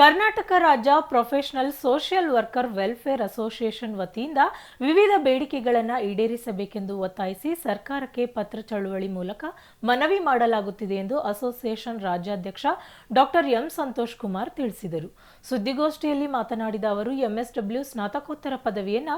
ಕರ್ನಾಟಕ ರಾಜ್ಯ professional social worker welfare association ವತಿಯಿಂದ ವಿವಿಧ ಬೇಡಿಕೆಗಳನ್ನು ಈಡೇರಿಸಬೇಕೆಂದು ಒತ್ತಾಯಿಸಿ ಸರ್ಕಾರಕ್ಕೆ ಪತ್ರ ಚಳುವಳಿ ಮೂಲಕ ಮನವಿ ಮಾಡಲಾಗುತ್ತಿದೆ ಎಂದು ಅಸೋಸಿಯೇಷನ್ ರಾಜ್ಯಾಧ್ಯಕ್ಷ ಡಾಕ್ಟರ್ ಎಂ ಸಂತೋಷ್ ಕುಮಾರ್ ತಿಳಿಸಿದರು. ಸುದ್ದಿಗೋಷ್ಠಿಯಲ್ಲಿ ಮಾತನಾಡಿದ ಅವರು, ಎಂಎಸ್ಡಬ್ಲ್ಯೂ ಸ್ನಾತಕೋತ್ತರ ಪದವಿಯನ್ನ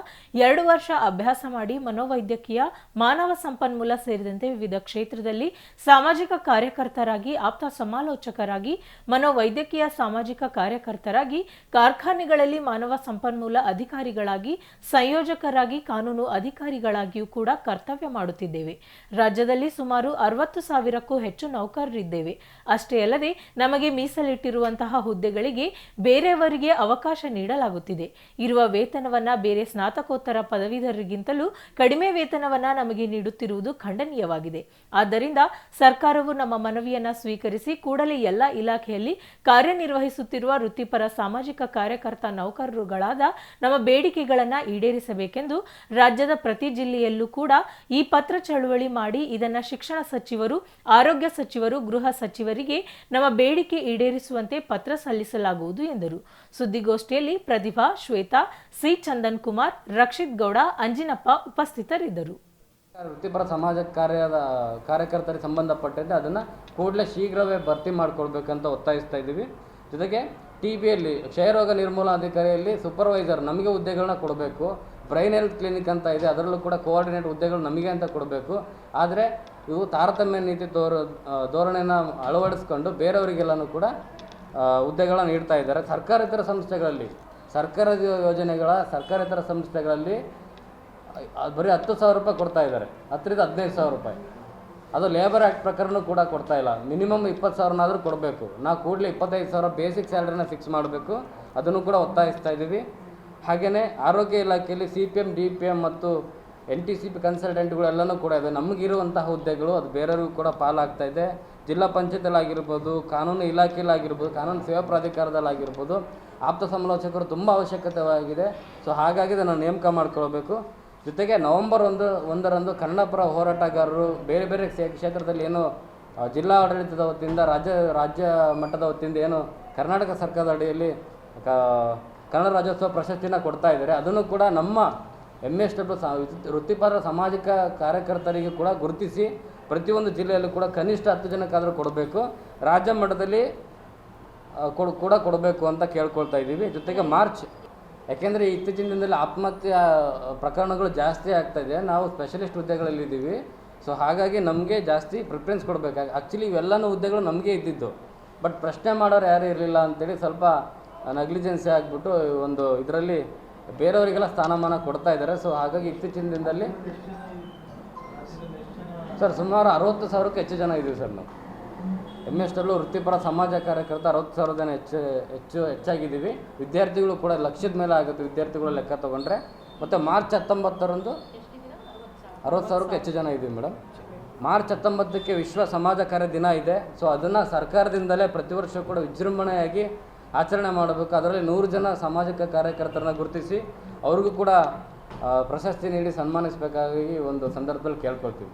ಎರಡು ವರ್ಷ ಅಭ್ಯಾಸ ಮಾಡಿ ಮನೋವೈದ್ಯಕೀಯ, ಮಾನವ ಸಂಪನ್ಮೂಲ ಸೇರಿದಂತೆ ವಿವಿಧ ಕ್ಷೇತ್ರದಲ್ಲಿ ಸಾಮಾಜಿಕ ಕಾರ್ಯಕರ್ತರಾಗಿ, ಆಪ್ತ ಸಮಾಲೋಚಕರಾಗಿ, ಮನೋವೈದ್ಯಕೀಯ, ಸಾಮಾಜಿಕ ಕಾರ್ಯಕರ್ತರಾಗಿ, ಕಾರ್ಖಾನೆಗಳಲ್ಲಿ ಮಾನವ ಸಂಪನ್ಮೂಲ ಅಧಿಕಾರಿಗಳಾಗಿ, ಸಂಯೋಜಕರಾಗಿ, ಕಾನೂನು ಅಧಿಕಾರಿಗಳಾಗಿಯೂ ಕೂಡ ಕರ್ತವ್ಯ ಮಾಡುತ್ತಿದ್ದೇವೆ. ರಾಜ್ಯದಲ್ಲಿ ಸುಮಾರು ಅರವತ್ತು ಸಾವಿರಕ್ಕೂ ಹೆಚ್ಚು ನೌಕರರಿದ್ದೇವೆ. ಅಷ್ಟೇ ಅಲ್ಲದೆ, ನಮಗೆ ಮೀಸಲಿಟ್ಟಿರುವಂತಹ ಹುದ್ದೆಗಳಿಗೆ ಬೇರೆಯವರಿಗೆ ಅವಕಾಶ ನೀಡಲಾಗುತ್ತಿದೆ. ಇರುವ ವೇತನವನ್ನ ಬೇರೆ ಸ್ನಾತಕೋತ್ತರ ಪದವೀಧರರಿಗಿಂತಲೂ ಕಡಿಮೆ ವೇತನವನ್ನ ನಮಗೆ ನೀಡುತ್ತಿರುವುದು ಖಂಡನೀಯವಾಗಿದೆ. ಆದ್ದರಿಂದ ಸರ್ಕಾರವು ನಮ್ಮ ಮನವಿಯನ್ನ ಸ್ವೀಕರಿಸಿ ಕೂಡಲೇ ಎಲ್ಲ ಇಲಾಖೆಯಲ್ಲಿ ಕಾರ್ಯನಿರ್ವಹಿಸುತ್ತಿರುವ ವೃತ್ತಿಪರ, ಸಾಮಾಜಿಕ ಕಾರ್ಯಕರ್ತ, ನೌಕರರುಗಳಾದ ನಮ್ಮ ಬೇಡಿಕೆಗಳನ್ನು ಈಡೇರಿಸಬೇಕೆಂದು ರಾಜ್ಯದ ಪ್ರತಿ ಜಿಲ್ಲೆಯಲ್ಲೂ ಕೂಡ ಈ ಪತ್ರ ಚಳುವಳಿ ಮಾಡಿ ಇದನ್ನು ಶಿಕ್ಷಣ ಸಚಿವರು, ಆರೋಗ್ಯ ಸಚಿವರು, ಗೃಹ ಸಚಿವರಿಗೆ ನಮ್ಮ ಬೇಡಿಕೆ ಈಡೇರಿಸುವಂತೆ ಪತ್ರ ಸಲ್ಲಿಸಲಾಗುವುದು ಎಂದರು. ಸುದ್ದಿಗೋಷ್ಠಿಯಲ್ಲಿ ಪ್ರತಿಭಾ, ಶ್ವೇತಾ, ಸಿ. ಚಂದನ್ ಕುಮಾರ್ ರಕ್ಷಿತ್ ಗೌಡ, ಅಂಜಿನಪ್ಪ ಉಪಸ್ಥಿತರಿದ್ದರು. ವೃತ್ತಿಪರ ಸಮಾಜ ಕಾರ್ಯದ ಕಾರ್ಯಕರ್ತರಿಗೆ ಸಂಬಂಧಪಟ್ಟಂತೆ ಅದನ್ನು ಕೂಡಲೇ ಶೀಘ್ರವೇ ಭರ್ತಿ ಮಾಡ್ಕೊಳ್ಬೇಕಂತ ಒತ್ತಾಯಿಸ್ತಾ ಇದ್ದೀವಿ. ಜೊತೆಗೆ ಟಿ ಬಿಯಲ್ಲಿ ಕ್ಷಯರೋಗ ನಿರ್ಮೂಲನಾ ಅಧಿಕಾರಿಯಲ್ಲಿ ಸೂಪರ್ವೈಸರ್ ನಮಗೆ ಹುದ್ದೆಗಳನ್ನ ಕೊಡಬೇಕು. ಬ್ರೈನ್ ಹೆಲ್ತ್ ಕ್ಲಿನಿಕ್ ಅಂತ ಇದೆ, ಅದರಲ್ಲೂ ಕೂಡ ಕೋಆರ್ಡಿನೇಟ್ ಹುದ್ದೆಗಳು ನಮಗೆ ಅಂತ ಕೊಡಬೇಕು. ಆದರೆ ಇವು ತಾರತಮ್ಯ ನೀತಿ ತೋರ ಧೋರಣೆಯನ್ನು ಅಳವಡಿಸ್ಕೊಂಡು ಬೇರೆಯವರಿಗೆಲ್ಲನೂ ಕೂಡ ಹುದ್ದೆಗಳನ್ನ ನೀಡ್ತಾ ಇದ್ದಾರೆ. ಸರ್ಕಾರೇತರ ಸಂಸ್ಥೆಗಳಲ್ಲಿ, ಸರ್ಕಾರದ ಯೋಜನೆಗಳ ಸರ್ಕಾರೇತರ ಸಂಸ್ಥೆಗಳಲ್ಲಿ ಬರೀ ಹತ್ತು ಸಾವಿರ ರೂಪಾಯಿ ಕೊಡ್ತಾ ಇದ್ದಾರೆ. ಹತ್ತರಿಂದ ಹದಿನೈದು ಸಾವಿರ ರೂಪಾಯಿ. ಅದು ಲೇಬರ್ ಆ್ಯಕ್ಟ್ ಪ್ರಕಾರನೂ ಕೂಡ ಕೊಡ್ತಾ ಇಲ್ಲ. ಮಿನಿಮಮ್ ಇಪ್ಪತ್ತು ಸಾವಿರನಾದರೂ ಕೊಡಬೇಕು. ನಾವು ಕೂಡಲೇ ಇಪ್ಪತ್ತೈದು ಸಾವಿರ ಬೇಸಿಕ್ ಸ್ಯಾಲ್ರಿನ ಫಿಕ್ಸ್ ಮಾಡಬೇಕು. ಅದನ್ನು ಕೂಡ ಒತ್ತಾಯಿಸ್ತಾ ಇದ್ದೀವಿ. ಹಾಗೆಯೇ ಆರೋಗ್ಯ ಇಲಾಖೆಯಲ್ಲಿ C P M D P M ಮತ್ತು ಎನ್ ಟಿ ಸಿ ಪಿ ಕನ್ಸಲ್ಟೆಂಟ್ಗಳೆಲ್ಲನೂ ಕೂಡ ಇದೆ. ನಮಗಿರುವಂತಹ ಹುದ್ದೆಗಳು ಅದು ಬೇರೆಯವ್ರಿಗೂ ಕೂಡ ಪಾಲಾಗ್ತಾ ಇದೆ. ಜಿಲ್ಲಾ ಪಂಚಾಯತಲ್ಲಿ ಆಗಿರ್ಬೋದು ಕಾನೂನು ಇಲಾಖೆಯಲ್ಲಾಗಿರ್ಬೋದು ಕಾನೂನು ಸೇವಾ ಪ್ರಾಧಿಕಾರದಲ್ಲಾಗಿರ್ಬೋದು, ಆಪ್ತ ಸಮಾಲೋಚಕರು ತುಂಬ ಅವಶ್ಯಕತೆಯಾಗಿದೆ ಸೊ ಹಾಗಾಗಿ ಇದನ್ನು ನೇಮಕ ಮಾಡ್ಕೊಳ್ಬೇಕು. ಜೊತೆಗೆ ನವೆಂಬರ್ ಒಂದು, ಒಂದರಂದು ಕನ್ನಡಪರ ಹೋರಾಟಗಾರರು ಬೇರೆ ಬೇರೆ ಕ್ಷೇ- ಕ್ಷೇತ್ರದಲ್ಲಿ ಏನು ಜಿಲ್ಲಾ ಆಡಳಿತದ ವತಿಯಿಂದ, ರಾಜ್ಯ ರಾಜ್ಯ ಮಟ್ಟದ ವತಿಯಿಂದ ಏನು ಕರ್ನಾಟಕ ಸರ್ಕಾರದ ಅಡಿಯಲ್ಲಿ ಕನ್ನಡ ರಾಜ್ಯೋತ್ಸವ ಪ್ರಶಸ್ತಿನ ಕೊಡ್ತಾ ಇದ್ದಾರೆ. ಅದನ್ನು ಕೂಡ ನಮ್ಮ ಎಂ ಎಸ್ ಡಬ್ಲ್ಯೂ ವೃತ್ತಿಪರ ಸಾಮಾಜಿಕ ಕಾರ್ಯಕರ್ತರಿಗೆ ಕೂಡ ಗುರುತಿಸಿ ಪ್ರತಿಯೊಂದು ಜಿಲ್ಲೆಯಲ್ಲೂ ಕೂಡ ಕನಿಷ್ಠ ಹತ್ತು ಜನಕ್ಕಾದರೂ ಕೊಡಬೇಕು. ರಾಜ್ಯ ಮಟ್ಟದಲ್ಲಿ ಕೂಡ ಕೊಡಬೇಕು ಅಂತ ಕೇಳ್ಕೊಳ್ತಾ ಇದ್ದೀವಿ. ಜೊತೆಗೆ ಮಾರ್ಚ್ ಯಾಕೆಂದರೆ ಇತ್ತೀಚಿನ ದಿನದಲ್ಲಿ ಆತ್ಮಹತ್ಯೆ ಪ್ರಕರಣಗಳು ಜಾಸ್ತಿ ಆಗ್ತಾ ಇದೆ. ನಾವು ಸ್ಪೆಷಲಿಸ್ಟ್ ಹುದ್ದೆಗಳಲ್ಲಿದ್ದೀವಿ ಸೊ ಹಾಗಾಗಿ ನಮಗೆ ಜಾಸ್ತಿ ಪ್ರಿಫರೆನ್ಸ್ ಕೊಡಬೇಕು ಆ್ಯಕ್ಚುಲಿ ಇವೆಲ್ಲನೂ ಹುದ್ದೆಗಳು ನಮಗೆ ಇದ್ದಿದ್ದು. ಬಟ್ ಪ್ರಶ್ನೆ ಮಾಡೋರು ಯಾರೂ ಇರಲಿಲ್ಲ ಅಂತೇಳಿ ಸ್ವಲ್ಪ ನೆಗ್ಲಿಜೆನ್ಸಿ ಆಗಿಬಿಟ್ಟು ಒಂದು ಇದರಲ್ಲಿ ಬೇರೆಯವರಿಗೆಲ್ಲ ಸ್ಥಾನಮಾನ ಕೊಡ್ತಾ ಇದ್ದಾರೆ. ಸೊ ಹಾಗಾಗಿ ಇತ್ತೀಚಿನ ದಿನದಲ್ಲಿ ಸರ್ ಸುಮಾರು ಅರವತ್ತು ಸಾವಿರಕ್ಕೆ ಹೆಚ್ಚು ಜನ ಇದ್ದೀವಿ ಸರ್ ನಾವು. ಎಂ ಎಸ್ ವೃತ್ತಿಪರ ಸಮಾಜ ಕಾರ್ಯಕರ್ತ ಅರವತ್ತು ಸಾವಿರ ಜನ ಹೆಚ್ಚು ಹೆಚ್ಚು, ಹೆಚ್ಚಾಗಿದ್ದೀವಿ. ವಿದ್ಯಾರ್ಥಿಗಳು ಕೂಡ ಲಕ್ಷದ ಮೇಲೆ ಆಗುತ್ತೆ ವಿದ್ಯಾರ್ಥಿಗಳ ಲೆಕ್ಕ ತೊಗೊಂಡ್ರೆ. ಮತ್ತು ಮಾರ್ಚ್ ಹತ್ತೊಂಬತ್ತರಂದು ಅರವತ್ತು ಸಾವಿರಕ್ಕೂ ಹೆಚ್ಚು ಜನ ಇದ್ದೀವಿ ಮೇಡಮ್. ಮಾರ್ಚ್ ಹತ್ತೊಂಬತ್ತಕ್ಕೆ ವಿಶ್ವ ಸಮಾಜ ಕಾರ್ಯ ದಿನ ಇದೆ. ಸೊ ಅದನ್ನು ಸರ್ಕಾರದಿಂದಲೇ ಪ್ರತಿ ವರ್ಷ ಕೂಡ ವಿಜೃಂಭಣೆಯಾಗಿ ಆಚರಣೆ ಮಾಡಬೇಕು. ಅದರಲ್ಲಿ ನೂರು ಜನ ಸಾಮಾಜಿಕ ಕಾರ್ಯಕರ್ತರನ್ನ ಗುರುತಿಸಿ, ಅವ್ರಿಗೂ ಕೂಡ ಪ್ರಶಸ್ತಿ ನೀಡಿ ಸನ್ಮಾನಿಸಬೇಕಾಗಿ ಒಂದು ಸಂದರ್ಭದಲ್ಲಿ ಕೇಳ್ಕೊಳ್ತೀವಿ.